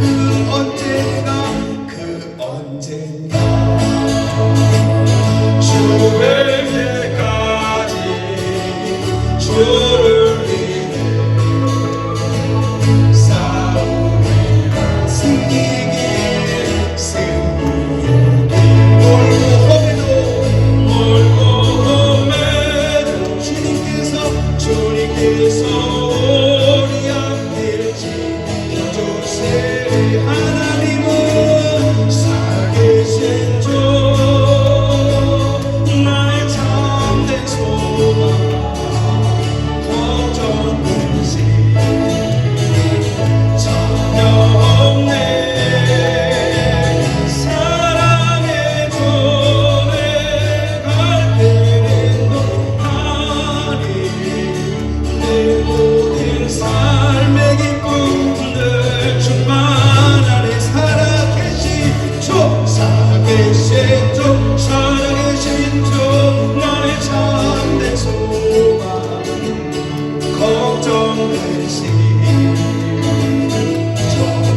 그 언제나 그 언제나 주에게까지 주를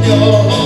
your